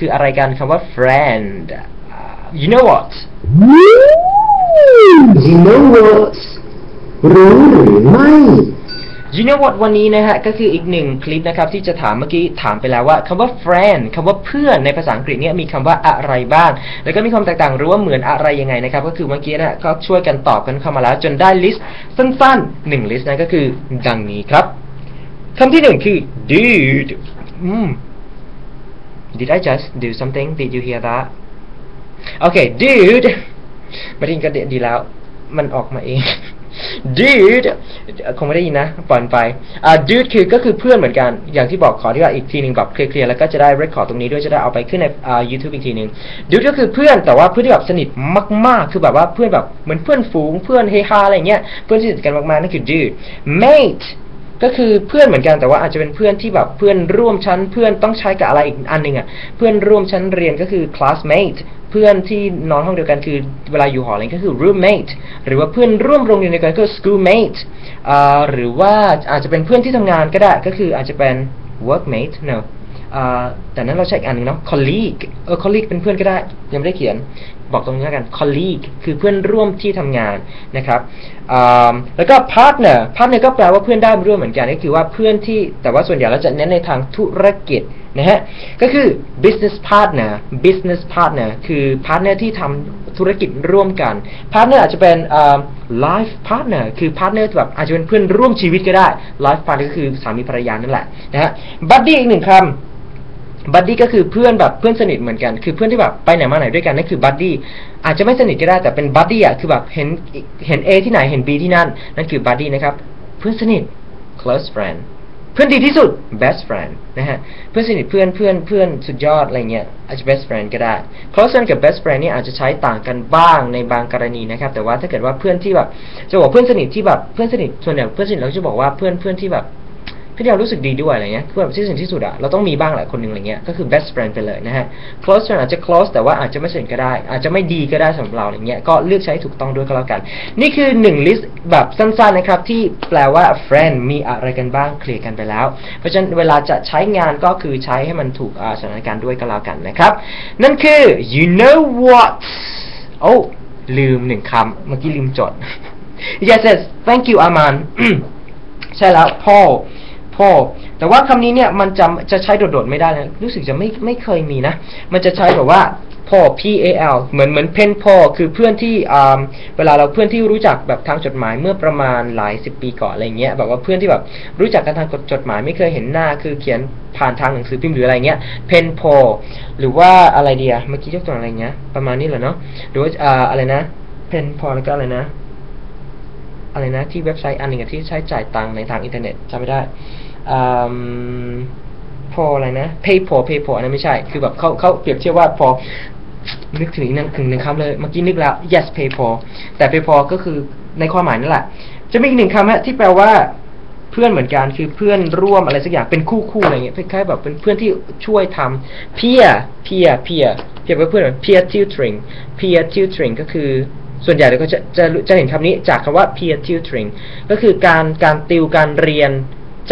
คืออะไรกันคำว่า friend you know what You know what รู้หรือไม่ you know what วันนี้นะฮะ ก็คืออีกหนึ่งคลิปนะครับ ที่จะถามเมื่อกี้ถามไปแล้วว่าคำว่า friend คำว่าเพื่อนในภาษาอังกฤษเนี่ยมีคำว่าอะไรบ้าง แล้วก็มีความแตกต่างหรือว่าเหมือนอะไรยังไงนะครับ ก็คือเมื่อกี้นะก็ช่วยกันตอบกันเข้ามาแล้ว จนได้ลิสต์สั้นๆหนึ่งลิสต์นะก็คือดังนี้ครับคำที่หนึ่งคือ dude อืม Did I just do something? Did you hear that? Okay, dude ม่ได้ยินก็ดีแล้ว มันออกมาเอง dude คงไม่ได้ยินนะปล่อนไป อ่า dude คือก็คือเพื่อนเหมือนกัน อย่างที่บอกขอที่ว่าอีกทีหนึ่งแบบเคลียร์ๆ แล้วก็จะได้ record ตรงนี้ด้วย จะได้เอาไปขึ้นในอ่า YouTube อีกทีหนึ่ง dude ก็คือเพื่อน แต่ว่าเพื่อนที่แบบสนิทมาก ๆ คือแบบว่าเพื่อนแบบเหมือนเพื่อนฝูง เพื่อนเฮฮาอะไรเงี้ย เพื่อนที่สนิทกันมากๆ นั่นคือ dude mate ก็คือเพื่อนเหมือนกันแต่ว่าอาจจะเป็นเพื่อนที่แบบเพื่อนร่วมชั้น เพื่อนต้องใช้กับอะไรอีกอันหนึ่งอะเพื่อนร่วมชั้นเรียนก็คือ classmate เพื่อนที่นอนห้องเดียวกันคือเวลาอยู่หออะไรก็คือ roommate หรือว่าเพื่อนร่วมโรงเรียนเดียวกันก็ schoolmate อ่าหรือว่าอาจจะเป็นเพื่อนที่ทำงานก็ได้ก็คืออาจจะเป็น workmate no อ่าแต่นั้นเราใช้อีกอันหนึงเนาะ colleague เออ colleague เป็นเพื่อนก็ได้ยังไม่ได้เขียนบอกตรงนี้แล้วกัน colleague คือเพื่อนร่วมที่ทำงานนะครับแล้วก็ partner partner ก็แปลว่าเพื่อนได้ร่วมเหมือนกันก็คือว่าเพื่อนที่แต่ว่าส่วนใหญ่เราจะเน้นในทางธุรกิจนะฮะก็คือ business partner business partner คือ partner ที่ทำธุรกิจร่วมกัน partner อาจจะเป็น life partner คือ partner แบบอาจจะเป็นเพื่อนร่วมชีวิตก็ได้ life partner ก็คือสามีภรรยานั่นแหละนะฮะ buddy อีกหนึ่งคำ บัดดี้ก็คือเพื่อนแบบเพื่อนสนิทเหมือนกัน คือเพื่อนที่แบบไปไหนมาไหนด้วยกันนั่นคือบัดดี้อาจจะไม่สนิทก็ได้แต่เป็นบัดดี้อะคือแบบเห็นเห็น A ที่ไหนเห็น B ที่นั่น นั่นคือบัดดี้นะครับ เพื่อนสนิท close friend เพื่อนดีที่สุด best friend นะฮะเพื่อนสนิทเพื่อนเพื่อนเพื่อนสุดยอดอะไรเงี้ยอาจจะ best friend ก็ได้ close friend กับ best friend นี่อาจจะใช้ต่างกันบ้างในบางกรณีนะครับ แต่ว่าถ้าเกิดว่าเพื่อนที่แบบจะบอกเพื่อนสนิทที่แบบเพื่อนสนิทส่วนใหญ่เพื่อนสนิทเราจะบอกว่าเพื่อนเพื่อนที่แบบ พื่อนที่เรารู้สึกดีด้วยอะไรเงี้ยคือแบบที่สนิทที่สุดอะเราต้องมีบ้างแหละคนหนึ่งอะไรเงี้ยก็คือ best friend ไปเลยนะฮะ close friend อาจจะ close แต่ว่าอาจจะไม่สนิทก็ได้ อาจจะไม่ดีก็ได้สำหรับเราอะไรเงี้ยก็เลือกใช้ถูกต้องด้วยก็แล้วกัน นี่คือหนึ่งลิสต์แบบสั้นๆนะครับที่แปลว่า friend มีอะไรกันบ้างเคลียร์กันไปแล้ว เพราะฉะนั้นเวลาจะใช้งานก็คือใช้ให้มันถูกอ่าสถานการณ์ด้วยก็แล้วกันนะครับ นั่นคือ you know what โอ้ลืมหนึ่งคำเมื่อกี้ลืมจด yes yes thank you Aman ใช่แล้ว Paul พ่อแต่ว่าคำนี้เนี่ยมันจะจะใช้โดดๆไม่ได้นะรู้สึกจะไม่ไม่เคยมีนะ มันจะใช้แบบว่าพ่อ P A L เหมือนเหมือนเพนพ่อคือเพื่อนที่อ่าเวลาเราเพื่อนที่รู้จักแบบทางจดหมายเมื่อประมาณหลายสิบปีก่อนอะไรเงี้ยแบบว่าเพื่อนที่แบบรู้จักกันทางจดหมายไม่เคยเห็นหน้า คือเขียนผ่านทางหนังสือพิมพ์หรืออะไรเงี้ยเพนพ่อหรือว่าอะไรเดียเมื่อกี้ยกตัวอะไรเงี้ยประมาณนี้แหละเนาะหรือว่าอ่าอะไรนะเพนพ่อแล้วก็อะไรนะ อะไรนะที่เว็บไซต์อันหนึ่งที่ใช้จ่ายตังค์ในทางอินเทอร์เน็ตจำไม่ได้ พออะไรนะ PayPal PayPal อันนั้นไม่ใช่ คือแบบเขาเขาเปรียบเทียบว่าพอนึกถึงอีกนั่นถึงหนึ่งคำเลย เมื่อกี้นึกแล้ว yes PayPal แต่ PayPal ก็คือในความหมายนั่นแหละ จะมีอีกหนึ่งคำฮะที่แปลว่าเพื่อนเหมือนกันคือเพื่อนร่วมอะไรสักอย่างเป็นคู่คู่อะไรเงี้ยคล้ายๆแบบเป็นเพื่อนที่ช่วยทำ peer peer peer เพียบว่าเพื่อน peer tutoring peer tutoring ก็คือส่วนใหญ่เราก็จะจะจะเห็นคำนี้จากคำว่า peer tutoring ก็คือการการติวการเรียน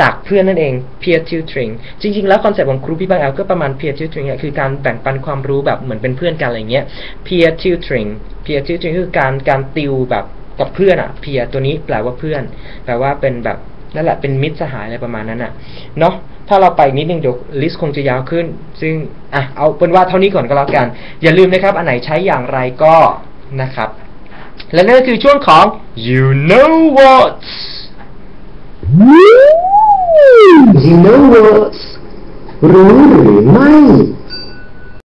จากเพื่อนนั่นเอง peer tutoring จริง ๆ แล้วคอนเซ็ปต์ของครูพี่บางแอลก็ประมาณ peer tutoring คือการแบ่งปันความรู้แบบเหมือนเป็นเพื่อนกันอะไรเงี้ย peer tutoring peer tutoring คือการการติวแบบกับเพื่อนอะ peer ตัวนี้แปลว่าเพื่อน แปลว่าเป็นแบบนั่นแหละเป็นมิตรสหายอะไรประมาณนั้นอะเนาะถ้าเราไปนิดนึงเดี๋ยวลิสต์คงจะยาวขึ้น ซึ่งอะเอาเป็นว่าเท่านี้ก่อนก็แล้วกัน อย่าลืมนะครับ อันไหนใช้อย่างไรก็นะครับ และนั่นก็คือช่วงของ you know what You know what รู้หรือไม่